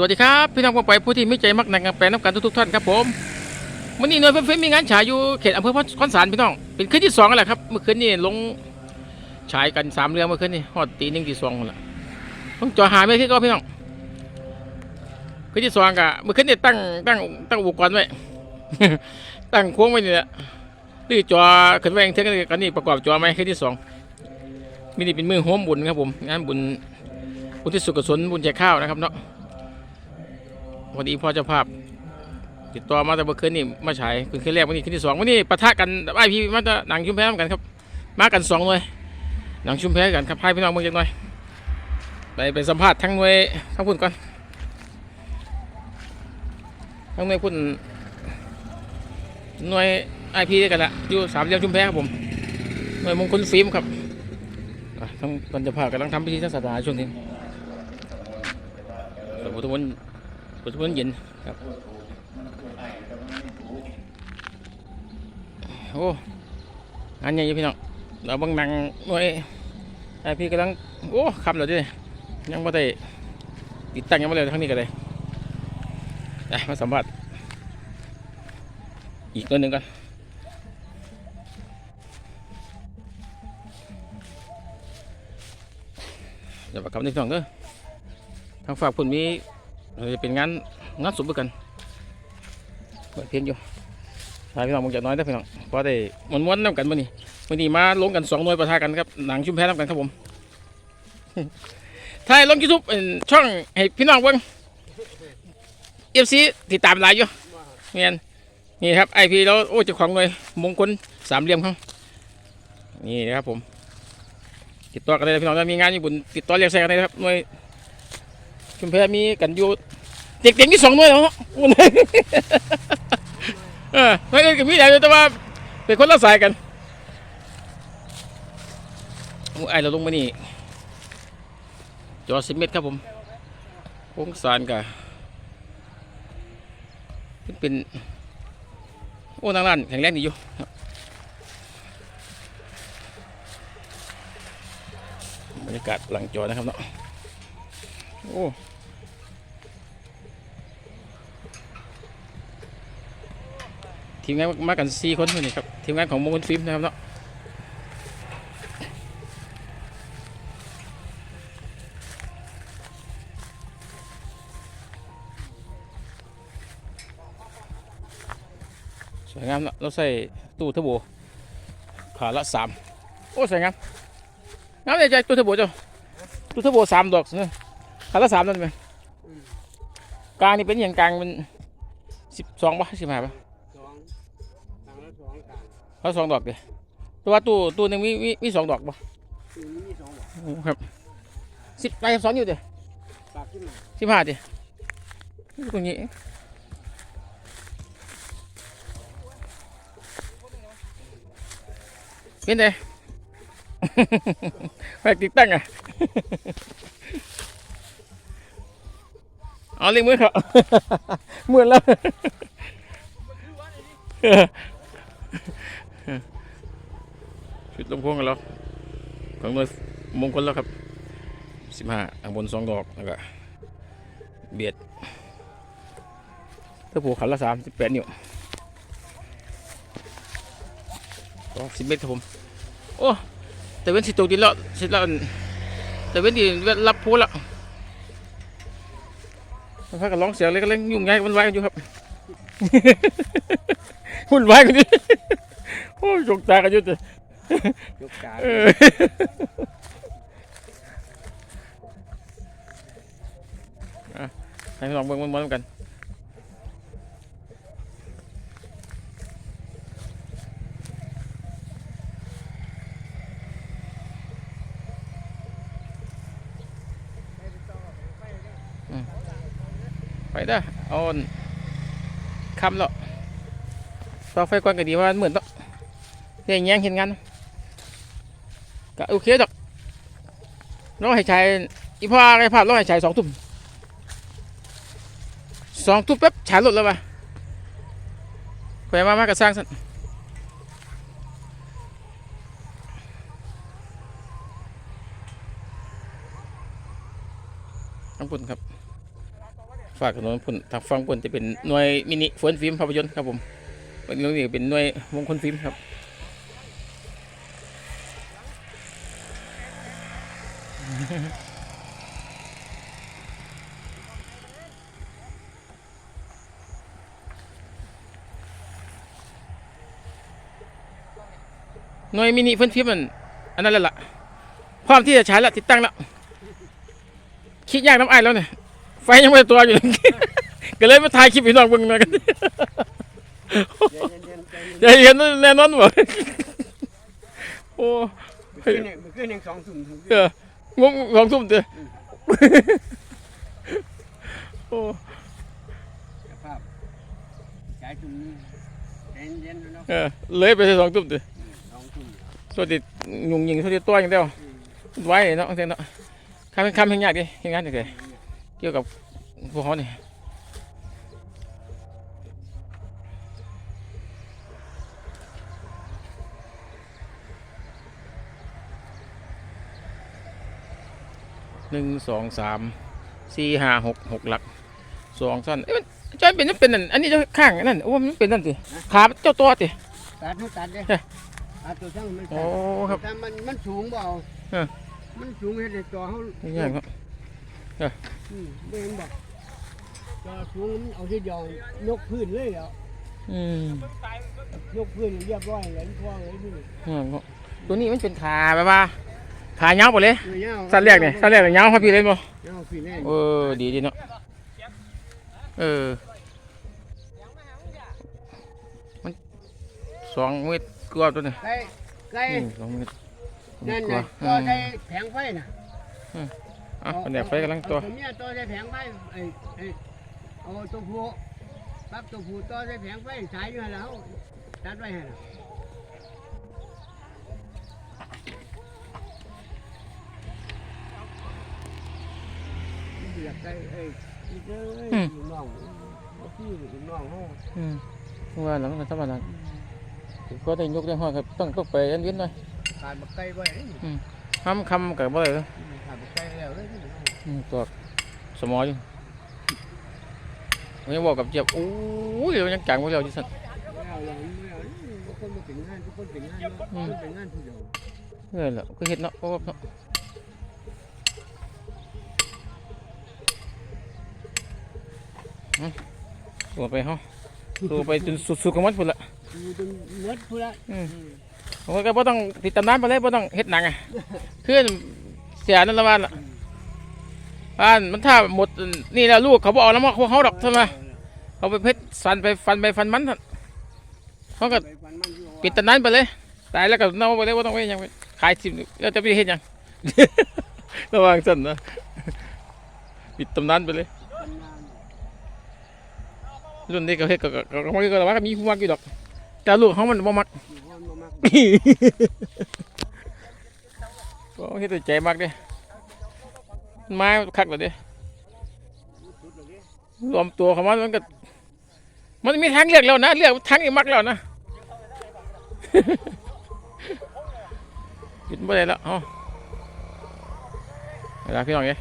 สวัสดีครับ พี่น้องผู้ไปผู้ที่มิใจมักหนักแปลน้ำกันทุกๆท่านครับผมวันนี้หน่วยเพิ่มมีงานฉายอยู่เขตอำเภอคอนสารพี่น้องเป็นคืนที่สองแล้วครับเมื่อคืนนี้ลงฉายกันสามเรื่องเมื่อคืนนี้ฮอดตีหนึ่งตีสองนั่นแหละต้องจอหาไม่ขึ้นก็พี่น้องคืนที่สองกะเมื่อคืนนี้ตั้งตั้งตั้งอุปกรณ์ไว้ตั้งโค้งไว้นี่แหละตื้อจอขึ้นไว้เองเท่ากันนี่ประกอบจอไหมคืนที่สองมินี่เป็นมือโฮมบุญครับผมงานบุญบุญที่สุขกุศลบุญแจกข้าวนะครับเนาะ วันนี้พ่อเจ้าภาพ ติดต่อมาแต่เมื่อคืนนี่มาฉายคืนคืนแรกวันนี้คืนที่สองวันนี้ปะทะกันไอพี่มาจะหนังชุมแพกันครับ มากันสองหน่วยหนังชุมแพกันครับให้พี่น้องเมืองจังหน่อยไปไปสัมภาษณ์ทั้งหน่วยทั้งพุ่นก่อนทั้งหน่วยพุ่นหน่วยไอพีด้วยกันละอยู่สามเหลี่ยมชุมแพครับผมหน่วยมงคลฟิล์มครับอะทั้งกันจะพากำลังทำพิธีทางศาสนาช่วงนี้ส่วนพุทธ มนต์พุทธมนเย็นครับ โอ้อันใหญ่อยู่พี่น้องเราบังนังหน่วยไอพี่กำลัง โอ้คำเหรอดิยังไม่ได้ติดตั้งยังไม่เลยทั้งนี้กันเลยมาสัมผัสอีกตัวหนึ่งกันเดี๋ยวประกำนี่พี่น้องเด้อทางฝากผลมี จะเป็นงานงานสุดเหมือนกันเปิดเพลงอยู่ทายพี่น้องมึงจะน้อยได้พี่น้องเพราะได้มันม้วนๆน้ำกันมื่อนี้มื่อนี้มาลงกันสองหน่วยประทะกันครับหนังชุมแพ้น้ำกันครับผมถ่ายลงยูทูบช่องให้พี่น้องเบิ่งเอฟซีติดตามหลายอยู่เมียนนี่ครับไอพีแล้วโอ้เจ้าของหน่วยมงคลสามเหลี่ยมเขานี่นะครับผม ติดต่อกันเลยพี่น้องถ้ามีงานญี่ปุ่นติดต่อเรียกแซงกันเลยนะครับหน่วย ชุมแพมีกันอยู่เด็กๆมีสองหน่วยแล้วเออไม่ได้กับพี่ใหญ่แต่ว่าเป็นคนละสายกันโอ้ไอเราลงมานี่จอสิบเมตรครับผมโค้งสารกับเป็นโอ้นางร้านแข็งแรงดีอยู่บรรยากาศหลังจอนะครับเนาะ อ้ทีมงานมากันสี่คนคนนี้ครับทีมงานของมงคลฟิล์มนะครับเนาะสวยงามเนาะเราใส่ตู้เทอร์โบขาละสามโอ้สวยงามงามเลยใจตู้เทอร์โบเจ้าตู้เทอร์โบสามดอกเนี่ย คันละสามนั่นไหมกลางนี่เป็นอย่างกลางเป็นสิบสองป่ะสิบห้าป่ะสองทางละสองกลางเขาสองดอกเดียวตัวตู้ตู้หนึ่งมีมีมีสองดอกป่ะตัวนี้มีสองหัวอืมครับสิบไปสองอยู่เดียวปากขึ้นมาสิบห้าเดียวตรงนี้เป็นไงไปติดตั้งอะ เอาเลี้ยงมือเขาเหมือนแล้วชุดลำโพงกันแล้วของหน่วยมงคลแล้วครับสิบห้าข้างบนสองดอกแล้วก็เบียดถ้าผูกขันละสามสิบแปดนิ้วก็สิบเมตรครับผม โอ้แต่เว้นสิตกดินแล้วเสร็จแล้วอันแต่เว้นดีรับพูแล้วมัน พักกันร้องเสียงเลยก็เล่นยุ่งยากมันวายกันอยู่ครับหุ่นวายกันดิโอ้ยจกตากันอยู่แต่ยกกาเอออะให้ลองเบิ่งมันๆกัน เด้อเอาอันคำแล้วต่อไฟก่อนก็ดีว่ามันเหมือนต้องเฮียแย่งเห็นงานก็โอเคดอกน้องให้ใช้อีพ่อไอ้ภาพน้องให้ใช้สองทุ่มสองทุ่มแป๊บฉายหลุดแล้วปะไปมามาก็สร้างสันขอบคุณครับ ฝากถนนพุ่นทางฝั่งพุ่นจะเป็นหน่วยมินิเฟิร์นฟิล์มภาพยนตร์ครับผมเป็นนี้เป็นหน่วยมงคลฟิล์มครับหน่วยมินิเฟิร์นฟิล์มมันอันนั้นแหละล่ะพร้อมที่จะใช้แล้วติดตั้งแล้วคิดยากน้ำไอแล้วเนี่ย ฟยังไม่ได้ตัวอยู่ ก็เลยมาถ่ายคลิปพี่น้องเบิ่งหน่อยกันเย็นเย็นเย็นอย่าเห็นแน่นอนบ่โอ้เมื่อคืนเนี่ยเมื่อคืนยังสองทุ่มถึงเอองงสองทุ่มเด้อโอ้สภาพสายจุ่มนี่เย็นเย็นๆเนาะเออเลยไปสองทุ่มเด้อสองทุ่มตัวติดยุงยิงตัวติดตัวอย่างเดียวไว้เนาะจังเนาะคำเป็นคำเฮ็ดยากดิเฮ็ดงานจังได เกี่ยวกับพวกเขานี่หนึ่งสองสามสี่ห้าหกหกหลักสองสั้นเอ้ยมันจอยเป็นนั่นเป็นนั่นอันนี้เจะข้างอันนั่นโอ้มันเป็นนั่นสิขาเจ้าตัวสิตัดให้ตัดเลยเอ๊ะตัดตัวช่างมันโอ้ครับแต่มันมันสูงเปล่าเออมันสูงให้ในจอเขานี่ยากครับอืม เดินบอกจอสูงมันเอาที่เดียวยกพื้นเลยแล้วอืมยกพื้นเรียบร้อยเลยพอเลยนี่อ่าครับตัวนี้มันเป็นขาแบบว่าขาเงาวหมดเลยตัวยาวสั้นแรกเนี่ยสั้นแรกเนี่ยยาวครับพี่เล่นบ่ยาวพี่เล่นเออดีดีเนาะเออมันสองเมตรกว่าตัวนี้ไก่ไก่อืมสองเมตรนั่นกว่าน่ะอืต่อมใส่แผงไฟน่ะ อะเป็นแบบไฟกำลังตัว เอาเนี่ยต่อใส่แผงไฟไอ้ไอ้เอาตัวผู้ปั๊บตัวผู้ต่อใส่แผงไฟสายอยู่ให้แล้วตัดไว้ให้แล้วเดือดไก่เอ้ยอีกเอ้ยอยู่น้องเอาพี่อยู่น้องเฮาอืมว่าหลังจากธรรมดาก็ได้ยกได้ห้อยครับต้องต้องไปอันเว้นหน่อยขาดบักไก่ไว้นี่ ห้ามคำกับบ่ได้เลยขาดบักไก่แล้วเลยนี่อืมตัวสมออยู่ไม่บอกกับเจี๊ยบโอ้ยเรายังจังไว้แล้วที่สันแล้วแล้วแล้วทุกคนมาเป็นงานทุกคนเป็นงานเนาะทุกคนเป็นงานผู้เดียวเออแล้วก็เห็ดเนาะเพราะว่าเนาะอืมตัวไปเฮาตัวไปจนสุดๆของมันพุ่นละอยู่จนเมื่อพุ่นละอืม ผมก็บ่ต้องติดตำนานไปเลยบ่ต้องเฮ็ดหนังอะคือเสียนั่นละวันละอ่านมันถ้าหมดนี่แล้วลูกเขาบ่เอาแล้วมาเขาดอกใช่ไหมเขาไปเพชรฟันไปฟันไปฟันมันเถอะเขาก็ปิดตำนานไปเลยตายแล้วก็เน่าไปเลยบ่ต้องไปยังขายสิแล้วจะไปเฮ็ดยังระวังสั่นนะปิดตำนานไปเลยรุ่นนี้ก็เฮ็ดก็ก็ก็ก็ก็ว่ามีผู้มักอยู่ดอก แต่ลูกเขามันบ่มัก อยู่ห้องมามักก็เฮ็ดด้วใจมักเด้มันมาคักแล้วเด้รวมตัวเขามามันก็มันมีทางเลือกแล้วนะเลือกทางอีกมักแล้วนะหยุดบ่ได้แล้วเอ้าเวลาพี่น้องเอ้ย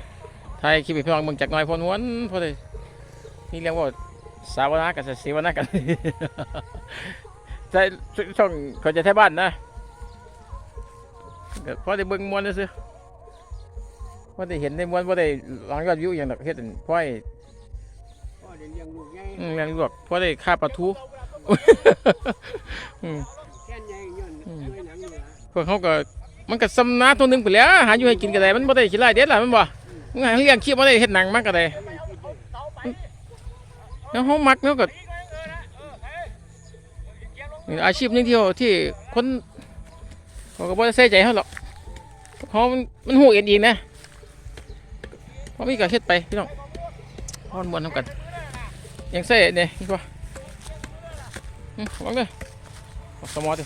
ถ่ายคลิปให้พี่น้องเบิ่งจักน่อยพอม้วนพอด้นี่เรียกว่าสาวนากับเสวนากัน ใช่ช่องเขาจะแท้บ้านนะก็พอได้เบิ่งมวนซื่อๆพอได้เห็นได้มวนพอได้ลองยอดวิวอย่างดอกเฮ็ดอันพอให้พ่อเดี๋ยวเลี้ยงลูกไงอืมแรงลวกพอได้ค่าปลาทูอืมแค่นใหญ่ย้อนอืมด้วยหนังอยู่ละพวกเขาก็มันก็สำนาตัวหนึงไปแหล้วหาอยู่ให้กินก็ได้มันบ่ได้ขี้ไล่เด็ดล่ะมันบ่มึงหาเลี้ยงขี้บ่ได้เฮ็ดหนังมันก็ได้แล้วเฮามักเนาะก็นี่ อาชีพนึงที่ที่คนเขาก็บ่ได้ใส่ใจเฮาหรอกเฮามันมันฮู้เองเองนะเฮามีก็เฮ็ดไปพี่น้องเฮาม่วนๆนํกันยังใส่เนี่ยนี่ว่าอืมระวังเด้อเอาสมอดิ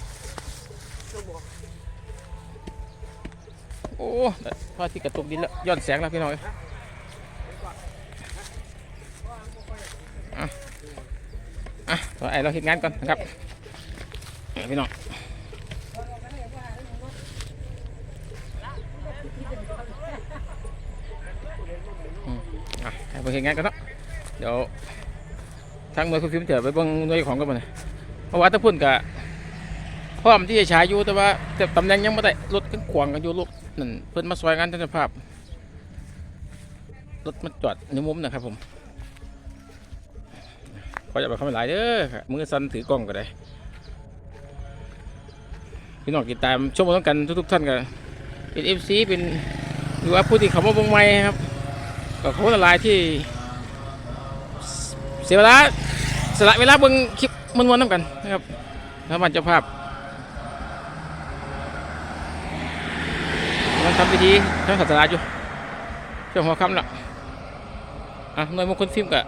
โอ้พระอที่กระตุกดินแล้วย้อนแสงแล้วพี่น้องเอ้ยอะอะตัวไอเราเห็นงานก่อนนะครับ พี่น้องอืมอะให้ไปเห็นงานกันเนาะเดี๋ยวทางหน่วยคุณฟิมเถอะไปบิ่งหน่วยของกันมาเลยเพราะว่าถ้าพุ่นกะพร้อมที่จะฉายอยู่แต่ว่าแต่ตำแหน่งยังไม่ได้รถกันขวางกันอยู่ลูกนั่นเพิ่อนมาซอยงานทันภาพรถมันจอดในมุมนะครับผมขออย่าไปเข้าไปหลายเด้อมือสั่นถือกล้องก็ได้ พี่น้องติดตามชมกันทุกๆท่านกันเป็นเอฟซีเป็นหรือว่าผู้ที่เขามาบงใหม่ครับก็เขาละลายที่ เสียเวลาสละเวลาเบิ่งคลิปมันวนๆน้ำกันนะครับถ้ามันจะภาพมันทำพิธีทางศาสนาอยู่เจ้าหัวคำละอะหน่วยมงคลฟิล์มกะ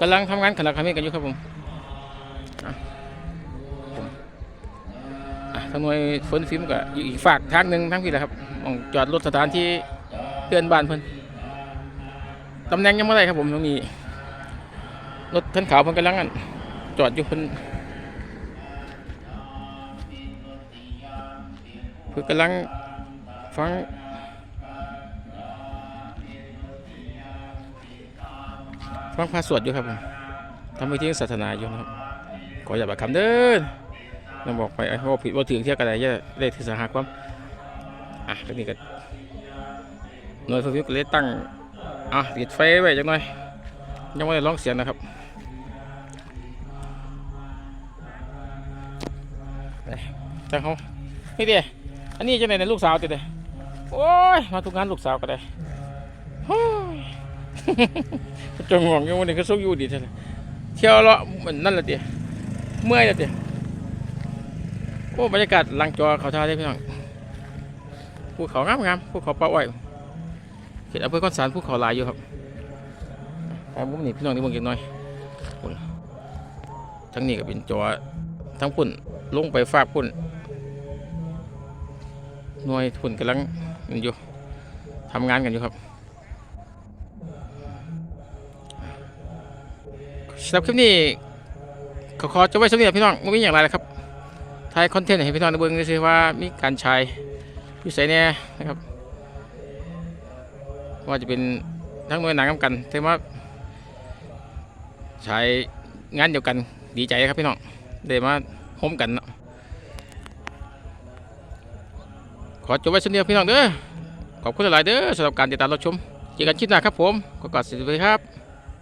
กำลังทำงานขนาดคำนี้กันอยู่ครับผม ทางหน่วยฝนฟิล์มกะอยู่อีกฝากทางหนึ่งทางพี่แหละครับมองจอดรถสถานที่เพื่อนบ้านเพิ่นตำแหน่งยังไม่ได้ครับผมตรงนี้รถคันขาวเพิ่นกำลังอั่นจอดอยู่เพิ่นเพิ่นกำลังฟังฟังพระสวดอยู่ครับผมทำพิธีศาสนาอยู่นะครับขออย่าบักคำเด้อ ต้องบอกไปไอ้ว่าผิดว่าถึงเที่ยกระไดจะได้ถือสาหาความอะก็นี่ก็หน่วยฟิวก็เลยตั้งอะติดไฟไว้จังหน่อยยังไม่ได้ร้องเสียงนะครับจังเขานี่เดียอันนี้จะไหนในลูกสาวติเดียโอ้ยมาทุกงานลูกสาวก็ได้โอ้ยจงห่วงอยู่วันนี้ก็สู้อยู่ดีเท่าไหร่เที่ยวเลาะเหมือนนั่นแหละเดียเมื่อยและเดีย อ้บรรยากาศหลังจอเขาท่าได้พี่น้องภูเขางามงามภูเขาป่าอ้อยเขตอำเภอคอนสารภูเขาหลายอยู่ครับตามมุมนี้พี่น้องที่เบิ่งกันหน่อยพุ่นทั้งนี้ก็เป็นจอทั้งพุ่นลงไปฟากพุ่นหน่วยพุ่นกำลังกันอยู่ทำงานกันอยู่ครับสำหรับคลิปนี้ขอขอจะไว้สำเนียพี่น้องไม่มีอย่างไรเลยครับ ถ่ายคอนเทนต์ให้พี่น้องได้เบิ่งดูสิว่ามีการใช้พิเศษเนี่ยนะครับ ว่าจะเป็นทั้งหน่วยหนังนำกันแต่ว่าใช้งานเดียวกันดีใจครับพี่น้องได้มาโฮมกันเนาะขอจบไว้เช่นเดียวพี่น้องเด้อขอบคุณหลายเด้อสำหรับการติดตามรับชมเจอกันคลิปหน้าครับผมขอกอดสวัสดีครับ